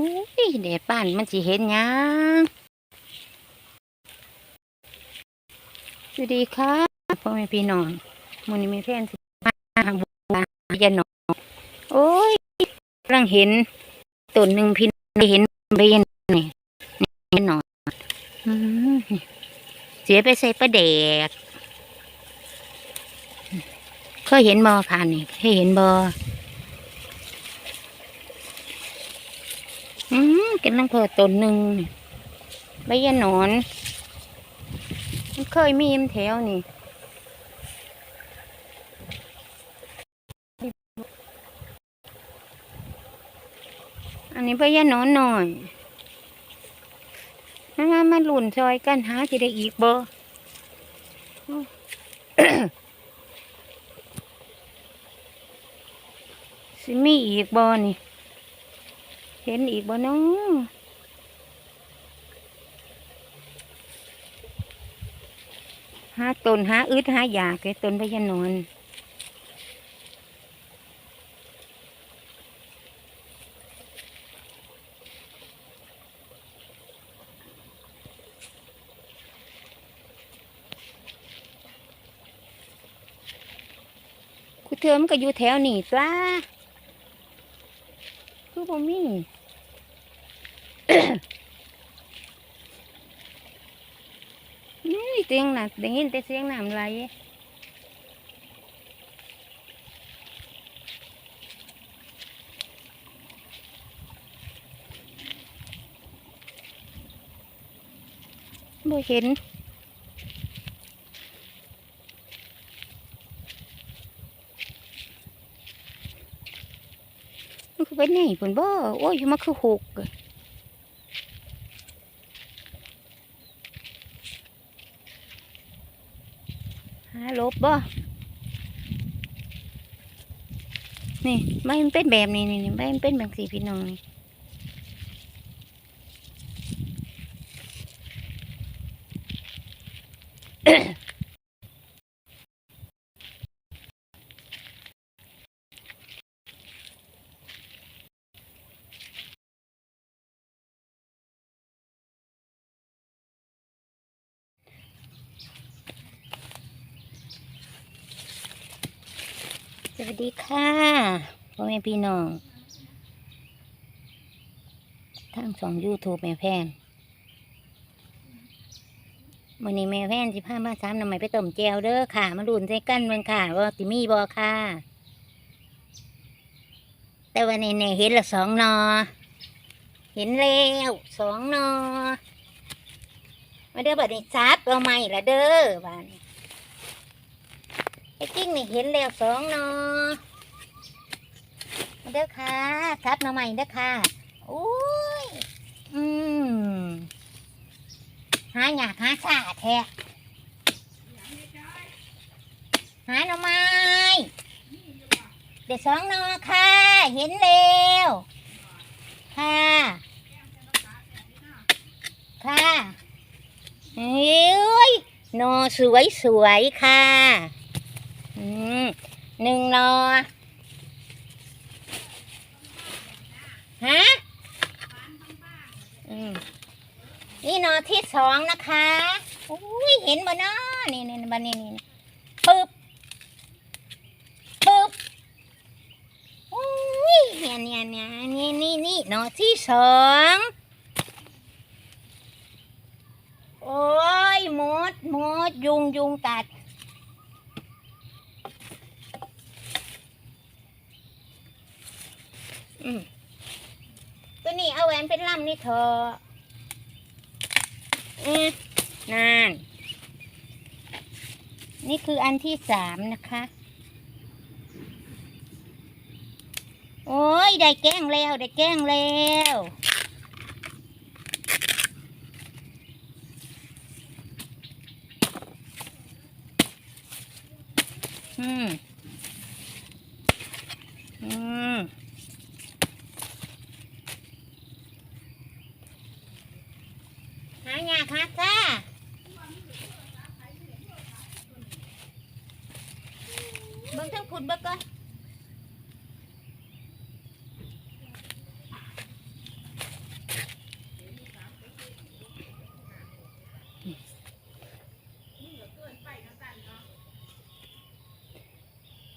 อุ้ยแดดป้านมันสิเห็นยังสวัสดีค่ะพ่อแม่พี่น้องมื้อนี้มีแฟนสิมาหาบุญาหนองโอ้ยกำลังเห็นต้นหนึ่งพี่นองได้เห็นเบนนี่นี่หนอนเสียไปใส่ปลาแดกเคยเห็นบ่ผ่านนี่เคยเห็นบอ มกินน้ำเผือต้นหนึ่งนี่ใบยาหนอน มันเคยมีมแถวนี่อันนี้ใบยาหนอนหน่อยมามาหลุนซอยกันหาจะได้อีกบ่โอ้สิมีอีกบ่นี่ เห็นอีกบ่น้องหาต้นหาอึดหาอยากไอ้ต้นพญานอนกูเธอมันก็อยู่แถวนี่จ้าคือบ่มี นี่ เสียงนะได้ยินแต่เสียงน้ำไหลบ่เห็นมันคือไปไหนเพิ่นบ่โอ้ยมันคือหกอะหาลบบ่นี่ไม่เป็นแบบนี้นี่ไม่เป็นแบบสีพี่น้องนี่สวัสดีค่ะ พี่น้องทางสองยูทูบแม่แพนวันนี้แม่แพนสิพามาซ้ำน้ำไมไปต้มแจวเด้อค่ะ มาดุนใส่กั้นเมืองค่ะว่าติมีบอค่ะ แต่วันนี้เนี่ยเห็นละสองนอ เห็นแล้วสองนอ มาเด้อบัดนี้ซับเราใหม่ละเด้อบ้านไอ้จิ้งนี่เห็นแล้วสองนอ เด้อค่ะซับเราใหม่เด้อค่ะอุ้ยอืมหาอยากหาสาแท้หาหน่อไม้เดี๋ยวสองนอค่ะ เห็นแล้วค่ะ ค่ะเฮ้ยนอสวยสวยๆค่ะ อืมหนึ่งนอ ฮะอืมนี่นอที่สองนะคะอุ้ยเห็นบ่เนาะนี่นี่บันนี่นี่ปึ๊บปึ๊บอุ้ยเนี่ยเนี่ยเนี่ยนี่นี่นี่นอที่สองโอ้ยมดมดยุงยุงกัดอืม ตัวนี้เอาแหวนเป็นลำนี่เถอะอืมนั่นนี่คืออันที่สามนะคะ โอ้ย ได้แกล้งแล้ว ได้แกล้งแล้วอืม อืม จ้าเบิ่งทั้งคุณเบิ่งก่อน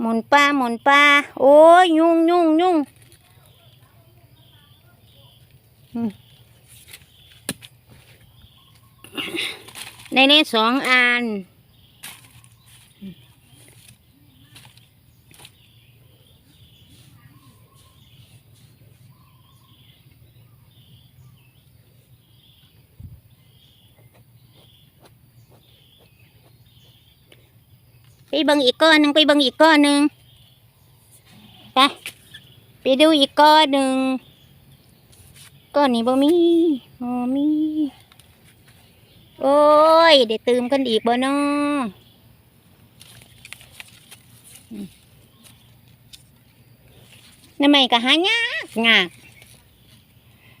หมุนปลาหมุนปลาโอ้ยยุ่งยุ่งยุ่งอืม ในนี้สองอัน ไปเบิ่งอีกก้อนหนึ่งไปเบิ่งอีกก้อนหนึ่งไปไปดูอีกก้อนหนึ่งก้อนนี้บ่มีบ่มี โอ้ยได้ตื่มกันอีกบ่นอนั่นไม่ก็หายากยาก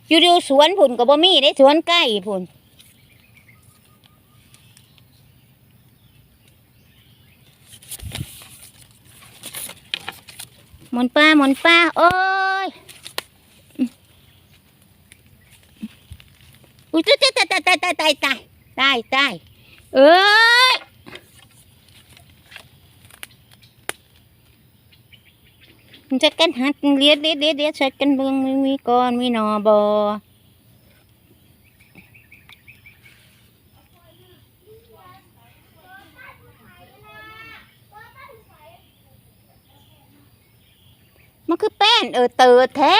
อยู่ดูสวนผุนก็บ่มีได้สวนใกล้ผุนหมุนป้าหมุนป้า โอ้ยอุ้ยตายตายตายตายตายตาย ตายตายเอ้ยมันจะกันหัดเลียดเลียดเลียดเลียดใส่กันเบิ่งมีมีก้อนมีนอบอมันคือแป้นเออเติดแท้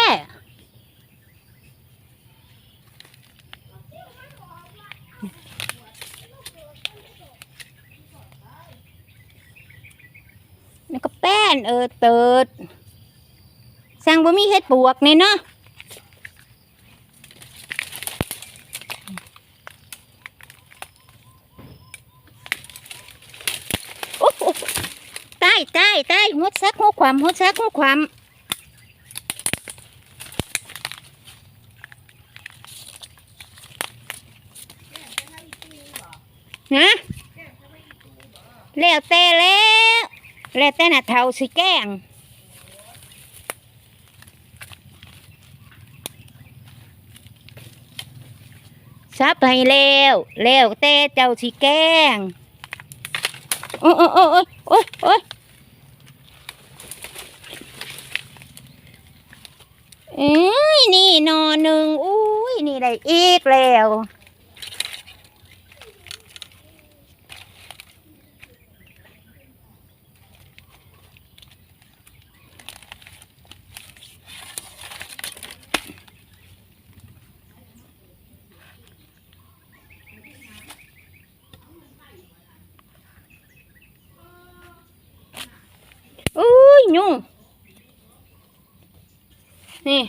นี่ก็แป้นเออเติดสั่งบ่มีเฮ็ดปวกนี่เนาะโอ้โหตายตายตายหัวซักหัวความหัวซักหัวความนะแล้วแต่แล้ว แล้วแต่น่ะเท่าสิแกงซับให้แล้วแล้วแต่เจ้าสิแกงโอ้โอ้โอ้โอ้โอ้ยเอ้ยนี่นอนหนึ่งอุ้ยนี่ได้อีกแล้ว อุ้ยยุ่ง นี่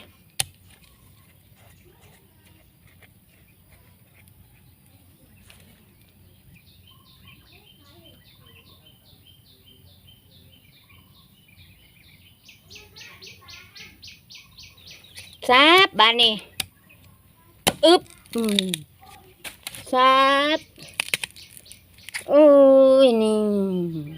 ซับบานนี่อึบซับอุ้ยนี่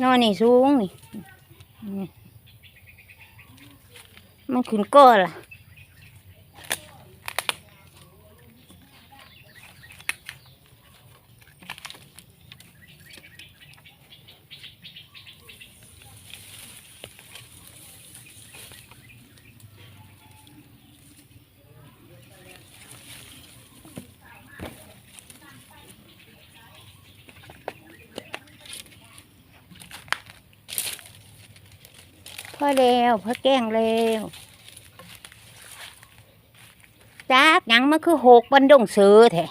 นอนนี่สูงนี่มันขึ้นก้อล่ะ อแล้วพอแกล้งแล้วจากหยังมันคือหกบันดงเสือแท้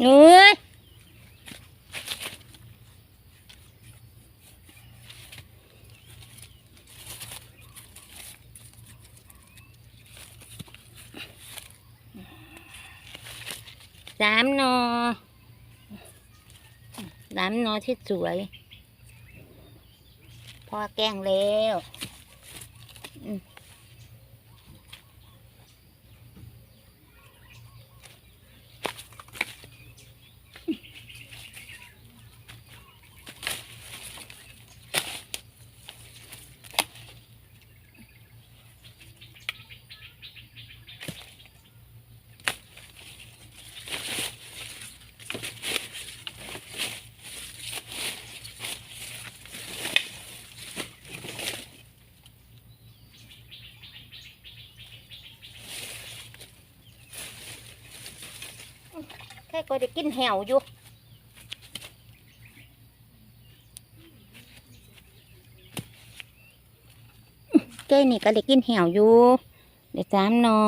เอ้ยสามนอสามนอที่สวย พอแกงแล้วอืม แค่ก็จะกินแหวอยู่เก้นี่ก็ได้กินแหวอยู่เดี๋ยวสามนอ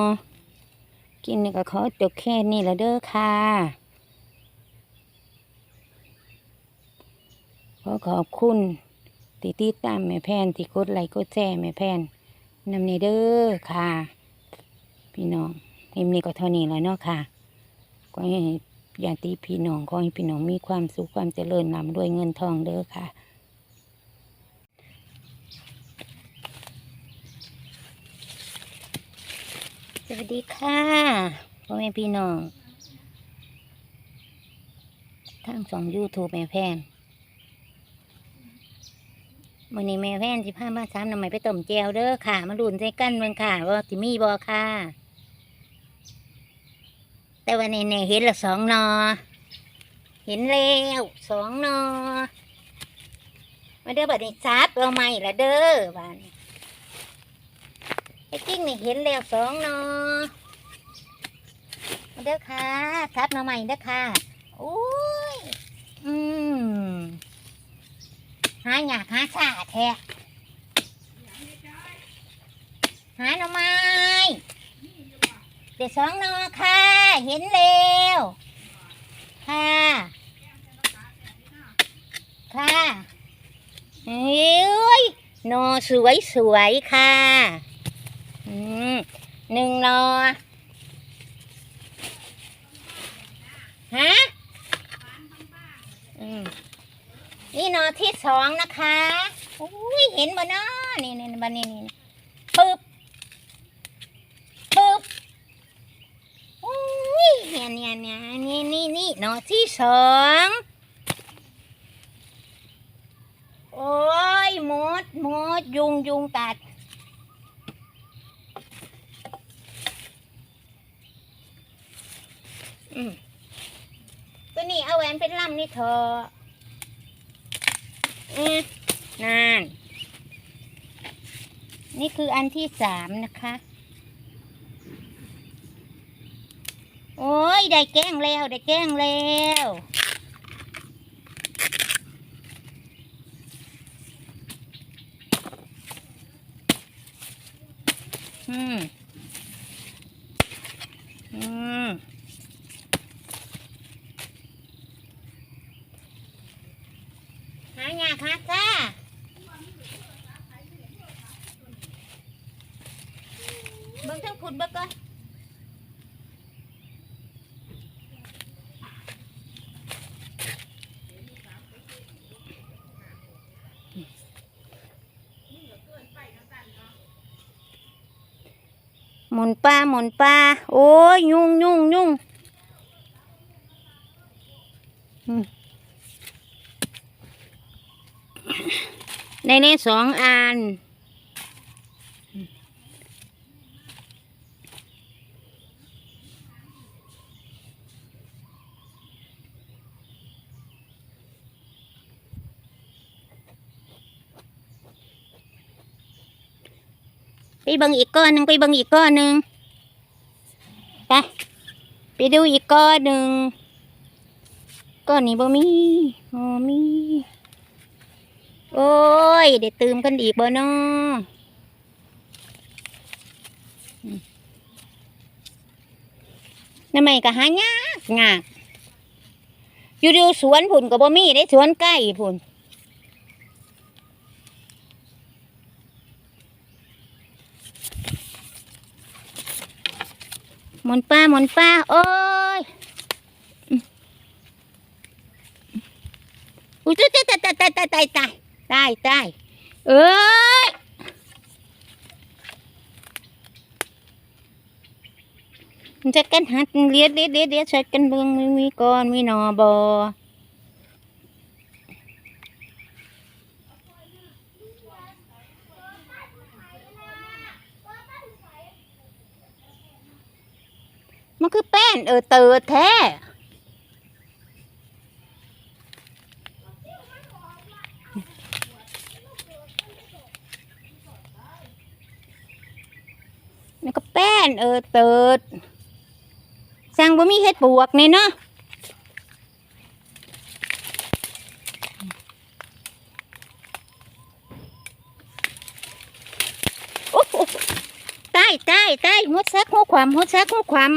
กินนี่ก็ขอจบแค่นี้ละเด้อค่ะขอขอบคุณที่ติดตามแม่แพนที่กดไลค์กดแชร์แม่แพนนำในเด้อค่ะ พี่น้องเอ็มนี่ก็เท่านี้แล้วเนาะค่ะก็ให้ ญาติพี่น้องขอให้พี่น้องมีความสุขความเจริญนำด้วยเงินทองเด้อค่ะสวัสดีค่ะพ่อแม่พี่น้องทางสองยูทูบแม่แพนวันนี้แม่แพนสิพาบ้านซ้ำนำไมไปต้มแจวเด้อค่ะ มาลุนใจกันเมืองค่ะ ว่าสิมีบอค่ะ แต่วันนี้เนี่ยเห็นละสองนอ เห็นแล้วสองนอ มาเด้อบัดนี้ซับเราใหม่ละเด้อบ้านไอ้กิ้งนี่เห็นแล้วสองนอ มาเด้อค่ะซับเราใหม่เด้อค่ะโอ้ย อืมหาอยากหาสาแท้หาหน่อไม้ เดี๋ยวสองนอค่ะ เห็นแล้วค่ะ ค่ะเฮ้ยนอสวยสวยค่ะอืมหนึ่งนอฮะอืมนี่นอที่สองนะคะอุ้ยเห็นบ่เนาะนี่นี่บันนี่นี่ปึ๊บปึ๊บ อุ้ย เนี่ยเนี่ยนี่นี่นี่นี่หนอที่สองโอ้ยมดมดยุงยุงกัดอืมตัวนี้เอาแหวนเป็นลำนี่เถอะอืมนั่น นี่คืออันที่สามนะคะ โอ้ย ได้แก้งแล้ว ได้แก้งแล้วอืมอืมหายากหาจ้าเบิ่งทั้งผุดเบิ่งก่อน นปลาหมุนปลาโอ้ยยุ่งยุ่งยุ่งในนี้สองอัน เบิ่งอีกก้อนหนึ่งไปเบิ่งอีกก้อนหนึ่งไปไปดูอีกก้อนหนึ่งก้อนนี้บ่มีบ่มี โอ้ยได้ตื่มกันอีกบ่เนาะอืมน้ำไม่ก็หายากยากอยู่ดูสวนผุ่นกับบ่มีได้สวนใกล้ผุ่น หมุนป้าหมุนป้า โอ้ยอุ้ยตายตายตายตายตายตายตายตายตายเอ้ยมันจะกันหัดเลียดเลียดเลียดเลียดใช้กันเบิ่งมีมีก่อนมีหนอบอ มันคือแป้นเออเติดแท้นี่ก็แป้นเออเติดสั่งบ่มีเฮ็ดปวกเนี่เนาะโอ้โหใต้ใต้ใต้หัวแซกหัวความหัวแซกหัวความ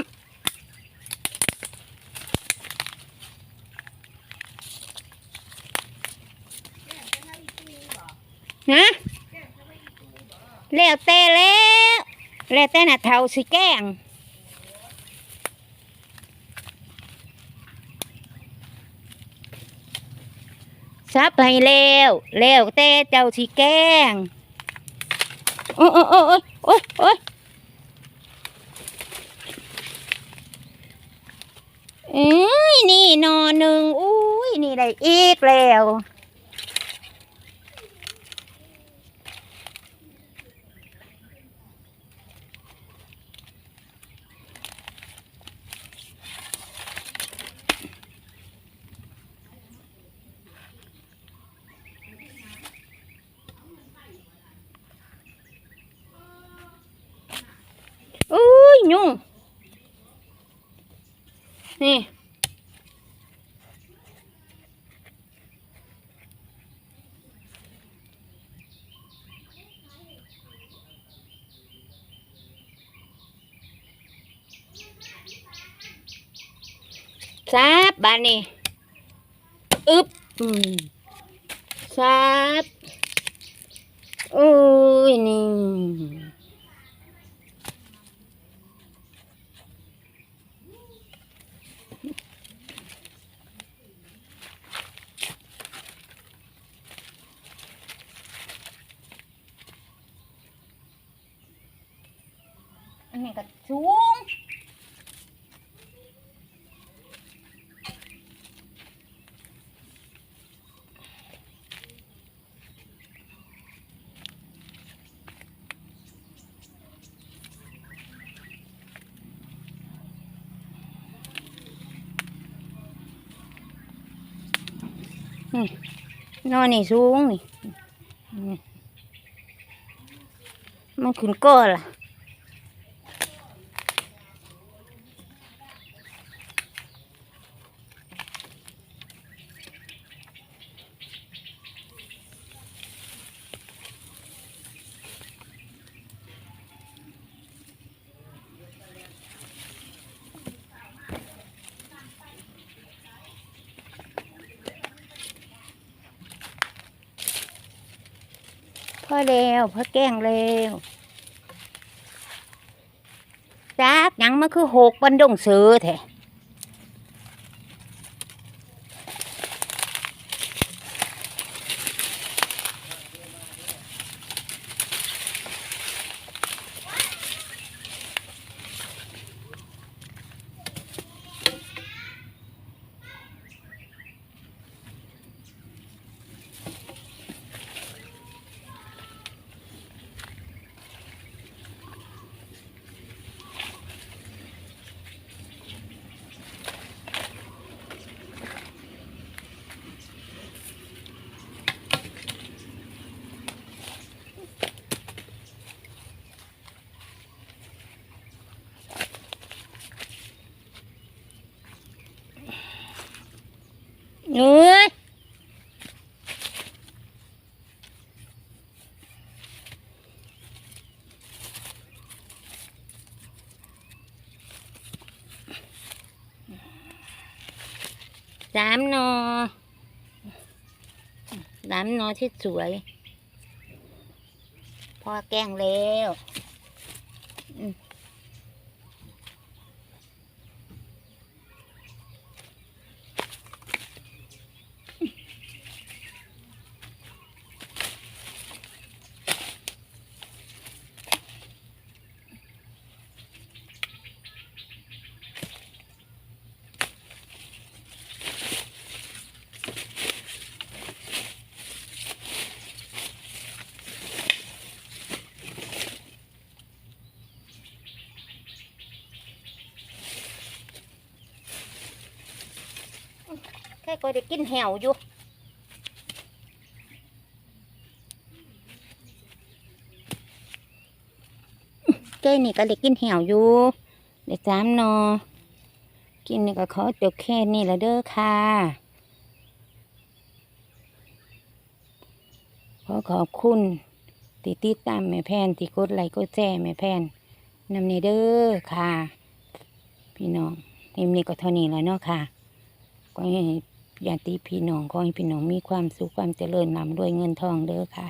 ฮะ แล้วแต่แล้วแล้วแต่น่ะเท่าสิแกงซับให้แล้วแล้วแต่เจ้าสิแกงโอ้ยโอ้ยโอ้ยโอ้ยโอ้เอ้ยนี่นอนหนึ่งอุ้ยนี่ได้อีกแล้ว อุ้ยยุ่ง นี่ซับบานนี่อึบซับอุ้ยนี่ อันนี้ก็สูงนี่นอนนี่สูงนี่นี่มันขึ้นก้อนล่ะ อแล้วพอแกล้งแล้วจักยังมันคือหกบันดงเสือแท้ สามนอสามนอที่สวย พอแกงแล้วอืม แค่ก็ได้กินแหวอยู่เจ้นี่ก็เลยกินแหวอยู่เดี๋ยวสามนอ กินนี่ก็ขอจบแค่นี้ละเด้อค่ะขอขอบคุณที่ติดตามแม่แพนที่กดไลค์กดแชร์แม่แพนนำในเด้อค่ะ พี่น้องเอ็มนี่ก็เท่านี้แล้วเนาะค่ะก็ให้ ญาติพี่น้องขอให้พี่น้องมีความสุขความเจริญนำด้วยเงินทองเด้อค่ะ